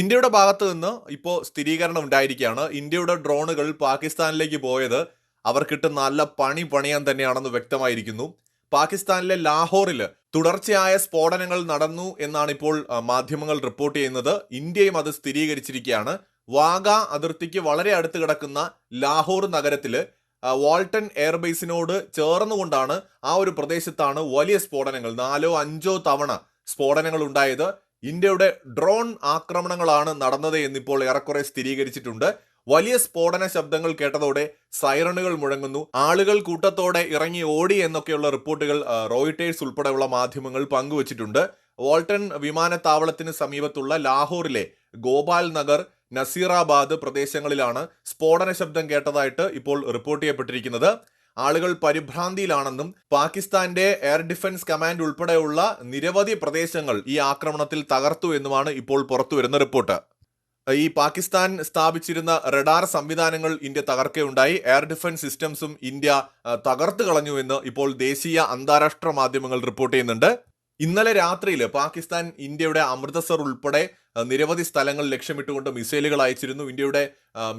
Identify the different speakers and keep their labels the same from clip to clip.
Speaker 1: ഇന്ത്യയുടെ ഭാഗത്ത് നിന്ന് ഇപ്പോൾ സ്ഥിരീകരണം ഉണ്ടായിരിക്കുകയാണ്. ഇന്ത്യയുടെ ഡ്രോണുകൾ പാകിസ്ഥാനിലേക്ക് പോയത് അവർക്കിട്ട് നല്ല പണി പണിയാൻ തന്നെയാണെന്ന് വ്യക്തമായിരിക്കുന്നു. പാകിസ്ഥാനിലെ ലാഹോറിൽ തുടർച്ചയായ സ്ഫോടനങ്ങൾ നടന്നു എന്നാണ് ഇപ്പോൾ മാധ്യമങ്ങൾ റിപ്പോർട്ട് ചെയ്യുന്നത്. ഇന്ത്യയും അത് സ്ഥിരീകരിച്ചിരിക്കുകയാണ്. വാഗ അതിർത്തിക്ക് വളരെ അടുത്ത് കിടക്കുന്ന ലാഹോർ നഗരത്തിൽ വാൾട്ടൺ എയർബേസിനോട് ചേർന്നുകൊണ്ടാണ് ആ ഒരു പ്രദേശത്താണ് വലിയ സ്ഫോടനങ്ങൾ. നാലോ അഞ്ചോ തവണ സ്ഫോടനങ്ങൾ ഉണ്ടായത്. ഇന്ത്യയുടെ ഡ്രോൺ ആക്രമണങ്ങളാണ് നടന്നത് എന്നിപ്പോൾ ഏറെക്കുറെ സ്ഥിരീകരിച്ചിട്ടുണ്ട്. വലിയ സ്ഫോടന ശബ്ദങ്ങൾ കേട്ടതോടെ സൈറണുകൾ മുഴങ്ങുന്നു. ആളുകൾ കൂട്ടത്തോടെ ഇറങ്ങി ഓടി എന്നൊക്കെയുള്ള റിപ്പോർട്ടുകൾ റോയിട്ടേഴ്സ് ഉൾപ്പെടെയുള്ള മാധ്യമങ്ങൾ പങ്കുവച്ചിട്ടുണ്ട്. വോൾട്ടൺ വിമാനത്താവളത്തിന് സമീപത്തുള്ള ലാഹോറിലെ ഗോപാൽ നഗർ നസീറാബാദ് പ്രദേശങ്ങളിലാണ് സ്ഫോടന ശബ്ദം കേട്ടതായിട്ട് ഇപ്പോൾ റിപ്പോർട്ട് ചെയ്യപ്പെട്ടിരിക്കുന്നത്. ആളുകൾ പരിഭ്രാന്തിയിലാണെന്നും പാകിസ്ഥാന്റെ എയർ ഡിഫൻസ് കമാൻഡ് ഉൾപ്പെടെയുള്ള നിരവധി പ്രദേശങ്ങൾ ഈ ആക്രമണത്തിൽ തകർത്തു എന്നുമാണ് ഇപ്പോൾ പുറത്തുവരുന്ന റിപ്പോർട്ട്. ഈ പാകിസ്ഥാൻ സ്ഥാപിച്ചിരുന്ന റഡാർ സംവിധാനങ്ങൾ ഇന്ത്യ തകർക്കുകയുണ്ടായി എയർ ഡിഫൻസ് സിസ്റ്റംസും ഇന്ത്യ തകർത്തു കളഞ്ഞു എന്ന് ഇപ്പോൾ ദേശീയ അന്താരാഷ്ട്ര മാധ്യമങ്ങൾ റിപ്പോർട്ട് ചെയ്യുന്നുണ്ട്. ഇന്നലെ രാത്രിയിൽ പാകിസ്ഥാൻ ഇന്ത്യയുടെ അമൃതസർ ഉൾപ്പെടെ നിരവധി സ്ഥലങ്ങൾ ലക്ഷ്യമിട്ടുകൊണ്ട് മിസൈലുകൾ അയച്ചിരുന്നു. ഇന്ത്യയുടെ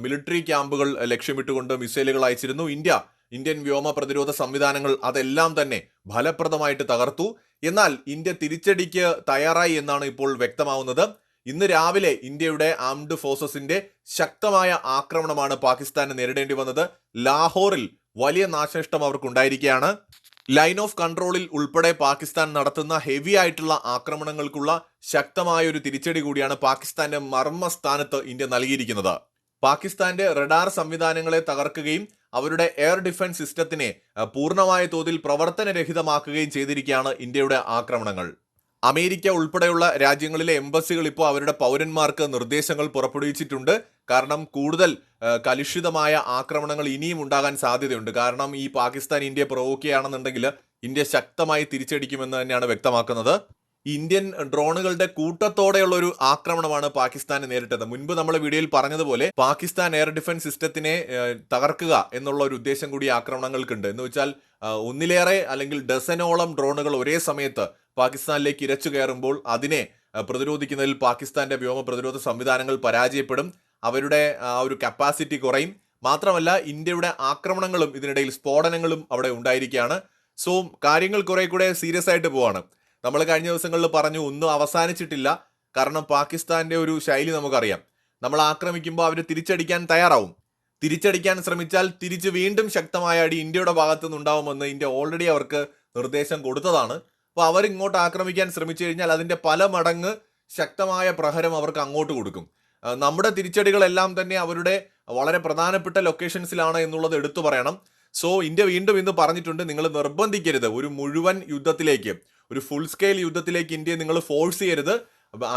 Speaker 1: മിലിറ്ററി ക്യാമ്പുകൾ ലക്ഷ്യമിട്ടുകൊണ്ട് മിസൈലുകൾ അയച്ചിരുന്നു. ഇന്ത്യ ഇന്ത്യൻ വ്യോമ പ്രതിരോധ സംവിധാനങ്ങൾ അതെല്ലാം തന്നെ ഫലപ്രദമായിട്ട് തകർത്തു. എന്നാൽ ഇന്ത്യ തിരിച്ചടിക്ക് തയ്യാറായി എന്നാണ് ഇപ്പോൾ വ്യക്തമാവുന്നത്. ഇന്ന് രാവിലെ ഇന്ത്യയുടെ ആംഡ് ഫോഴ്സസിന്റെ ശക്തമായ ആക്രമണമാണ് പാകിസ്ഥാന് നേരിടേണ്ടി വന്നത്. ലാഹോറിൽ വലിയ നാശനഷ്ടം അവർക്കുണ്ടായിരിക്കുകയാണ്. ലൈൻ ഓഫ് കൺട്രോളിൽ ഉൾപ്പെടെ പാകിസ്ഥാൻ നടത്തുന്ന ഹെവി ആയിട്ടുള്ള ആക്രമണങ്ങൾക്കുള്ള ശക്തമായ ഒരു തിരിച്ചടി കൂടിയാണ് പാകിസ്ഥാന്റെ മർമ്മ സ്ഥാനത്ത് ഇന്ത്യ നൽകിയിരിക്കുന്നത്. പാകിസ്ഥാന്റെ റഡാർ സംവിധാനങ്ങളെ തകർക്കുകയും അവരുടെ എയർ ഡിഫൻസ് സിസ്റ്റത്തിനെ പൂർണമായ തോതിൽ പ്രവർത്തനരഹിതമാക്കുകയും ചെയ്തിരിക്കുകയാണ് ഇന്ത്യയുടെ ആക്രമണങ്ങൾ. അമേരിക്ക ഉൾപ്പെടെയുള്ള രാജ്യങ്ങളിലെ എംബസികൾ ഇപ്പോൾ അവരുടെ പൗരന്മാർക്ക് നിർദ്ദേശങ്ങൾ പുറപ്പെടുവിച്ചിട്ടുണ്ട്. കാരണം കൂടുതൽ കലുഷിതമായ ആക്രമണങ്ങൾ ഇനിയും ഉണ്ടാകാൻ സാധ്യതയുണ്ട്. കാരണം ഈ പാകിസ്ഥാൻ ഇന്ത്യയെ പ്രവോക്കുകയാണെന്നുണ്ടെങ്കിൽ ഇന്ത്യ ശക്തമായി തിരിച്ചടിക്കുമെന്ന് തന്നെയാണ് വ്യക്തമാക്കുന്നത്. ഇന്ത്യൻ ഡ്രോണുകളുടെ കൂട്ടത്തോടെയുള്ള ഒരു ആക്രമണമാണ് പാകിസ്ഥാന് നേരിട്ടത്. മുൻപ് നമ്മൾ വീഡിയോയിൽ പറഞ്ഞതുപോലെ പാകിസ്ഥാൻ എയർ ഡിഫൻസ് സിസ്റ്റത്തിനെ തകർക്കുക എന്നുള്ള ഒരു ഉദ്ദേശം കൂടി ആക്രമണങ്ങൾക്കുണ്ട്. എന്ന് വെച്ചാൽ ഒന്നിലേറെ അല്ലെങ്കിൽ ഡസനോളം ഡ്രോണുകൾ ഒരേ സമയത്ത് പാകിസ്ഥാനിലേക്ക് ഇരച്ചു കയറുമ്പോൾ അതിനെ പ്രതിരോധിക്കുന്നതിൽ പാകിസ്ഥാന്റെ വ്യോമ പ്രതിരോധ സംവിധാനങ്ങൾ പരാജയപ്പെടും. അവരുടെ ആ ഒരു കപ്പാസിറ്റി കുറയും. മാത്രമല്ല ഇന്ത്യയുടെ ആക്രമണങ്ങളും ഇതിനിടയിൽ സ്ഫോടനങ്ങളും അവിടെ ഉണ്ടായിരിക്കുകയാണ്. സോ കാര്യങ്ങൾ കുറെ കൂടെ സീരിയസ് ആയിട്ട് പോവാണ്. നമ്മൾ കഴിഞ്ഞ ദിവസങ്ങളിൽ പറഞ്ഞു ഒന്നും അവസാനിച്ചിട്ടില്ല. കാരണം പാകിസ്ഥാന്റെ ഒരു ശൈലി നമുക്കറിയാം. നമ്മൾ ആക്രമിക്കുമ്പോൾ അവർ തിരിച്ചടിക്കാൻ തയ്യാറാവും. തിരിച്ചടിക്കാൻ ശ്രമിച്ചാൽ തിരിച്ച് വീണ്ടും ശക്തമായ അടി ഇന്ത്യയുടെ ഭാഗത്തു നിന്നുണ്ടാവുമെന്ന് ഇന്ത്യ ഓൾറെഡി അവർക്ക് നിർദ്ദേശം കൊടുത്തതാണ്. അപ്പോൾ അവരിങ്ങോട്ട് ആക്രമിക്കാൻ ശ്രമിച്ചു കഴിഞ്ഞാൽ അതിന്റെ പല മടങ്ങ് ശക്തമായ പ്രഹരം അവർക്ക് അങ്ങോട്ട് കൊടുക്കും. നമ്മുടെ തിരിച്ചടികളെല്ലാം തന്നെ അവരുടെ വളരെ പ്രധാനപ്പെട്ട ലൊക്കേഷൻസിലാണ് എന്നുള്ളത് എടുത്തു പറയണം. സോ ഇന്ത്യ വീണ്ടും ഇന്ന് പറഞ്ഞിട്ടുണ്ട് നിങ്ങൾ നിർബന്ധിക്കരുത് ഒരു മുഴുവൻ യുദ്ധത്തിലേക്ക്. ഒരു ഫുൾ സ്കെയിൽ യുദ്ധത്തിലേക്ക് ഇന്ത്യയെ നിങ്ങൾ ഫോഴ്സ് ചെയ്യരുത്.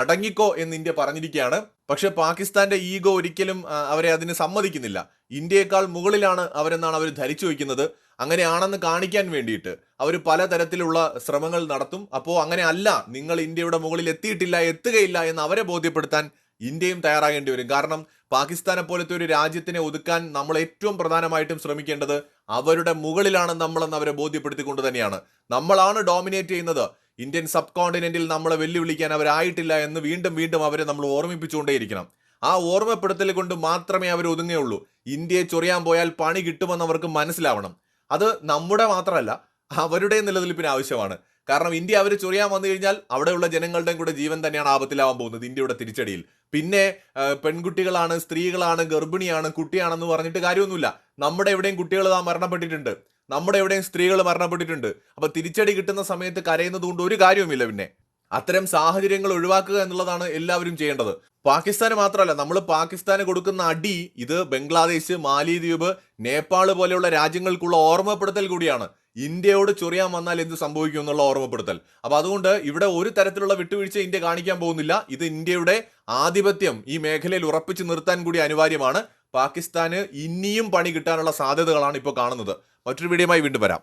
Speaker 1: അടങ്ങിക്കോ എന്ന് ഇന്ത്യ പറഞ്ഞിരിക്കുകയാണ്. പക്ഷേ പാകിസ്ഥാന്റെ ഈഗോ ഒരിക്കലും അവരെ അതിന് സമ്മതിക്കുന്നില്ല. ഇന്ത്യയെക്കാൾ മുകളിലാണ് അവരെന്നാണ് അവർ ധരിച്ചു വയ്ക്കുന്നത്. അങ്ങനെയാണെന്ന് കാണിക്കാൻ വേണ്ടിയിട്ട് അവർ പലതരത്തിലുള്ള ശ്രമങ്ങൾ നടത്തും. അപ്പോൾ അങ്ങനെ അല്ല നിങ്ങൾ ഇന്ത്യയുടെ മുകളിൽ എത്തിയിട്ടില്ല എത്തുകയില്ല എന്ന് അവരെ ബോധ്യപ്പെടുത്താൻ ഇന്ത്യയും തയ്യാറാകേണ്ടി വരും. കാരണം പാകിസ്ഥാനെ പോലത്തെ ഒരു രാജ്യത്തിനെ ഒതുക്കാൻ നമ്മൾ ഏറ്റവും പ്രധാനമായിട്ടും ശ്രമിക്കേണ്ടത് അവരുടെ മുകളിലാണ് നമ്മളെന്ന് അവരെ ബോധ്യപ്പെടുത്തിക്കൊണ്ട് തന്നെയാണ്. നമ്മളാണ് ഡോമിനേറ്റ് ചെയ്യുന്നത്. ഇന്ത്യൻ സബ് കോണ്ടിനെന്റിൽ നമ്മളെ വെല്ലുവിളിക്കാൻ അവരായിട്ടില്ല എന്ന് വീണ്ടും വീണ്ടും അവരെ നമ്മൾ ഓർമ്മിപ്പിച്ചുകൊണ്ടേയിരിക്കണം. ആ ഓർമ്മപ്പെടുത്തൽ കൊണ്ട് മാത്രമേ അവർ ഒതുങ്ങുകയുള്ളൂ. ഇന്ത്യയെ ചൊറിയാൻ പോയാൽ പണി കിട്ടുമെന്ന് അവർക്ക് മനസ്സിലാവണം. അത് നമ്മുടെ മാത്രമല്ല അവരുടെ നിലനിൽപ്പിന് ആവശ്യമാണ്. കാരണം ഇന്ത്യ അവർ ചൊറിയാൻ വന്നു കഴിഞ്ഞാൽ അവിടെയുള്ള ജനങ്ങളുടെയും കൂടെ ജീവൻ തന്നെയാണ് ആപത്തിലാവാൻ പോകുന്നത് ഇന്ത്യയുടെ തിരിച്ചടിയിൽ. പിന്നെ പെൺകുട്ടികളാണ് സ്ത്രീകളാണ് ഗർഭിണിയാണ് കുട്ടിയാണെന്ന് പറഞ്ഞിട്ട് കാര്യമൊന്നുമില്ല. നമ്മുടെ എവിടെയും കുട്ടികൾ മരണപ്പെട്ടിട്ടുണ്ട്. നമ്മുടെ എവിടെയും സ്ത്രീകൾ മരണപ്പെട്ടിട്ടുണ്ട്. അപ്പൊ തിരിച്ചടി കിട്ടുന്ന സമയത്ത് കരയുന്നത് കൊണ്ട് ഒരു കാര്യവുമില്ല പിന്നെ. അത്തരം സാഹചര്യങ്ങൾ ഒഴിവാക്കുക എന്നുള്ളതാണ് എല്ലാവരും ചെയ്യേണ്ടത്. പാകിസ്ഥാന് മാത്രമല്ല നമ്മൾ പാകിസ്ഥാന് കൊടുക്കുന്ന അടി ഇത് ബംഗ്ലാദേശ് മാലിദ്വീപ് നേപ്പാൾ പോലെയുള്ള രാജ്യങ്ങൾക്കുള്ള ഓർമ്മപ്പെടുത്തൽ കൂടിയാണ്. ഇന്ത്യയോട് ചൊറിയാൻ വന്നാൽ എന്ത് സംഭവിക്കും എന്നുള്ള ഓർമ്മപ്പെടുത്തൽ. അപ്പൊ അതുകൊണ്ട് ഇവിടെ ഒരു തരത്തിലുള്ള വിട്ടുവീഴ്ച ഇന്ത്യ കാണിക്കാൻ പോകുന്നില്ല. ഇത് ഇന്ത്യയുടെ ആധിപത്യം ഈ മേഖലയിൽ ഉറപ്പിച്ചു നിർത്താൻ കൂടി അനിവാര്യമാണ്. പാകിസ്ഥാന് ഇനിയും പണി കിട്ടാനുള്ള സാധ്യതകളാണ് ഇപ്പോൾ കാണുന്നത്. മറ്റൊരു വീഡിയോയുമായി വീണ്ടും വരാം.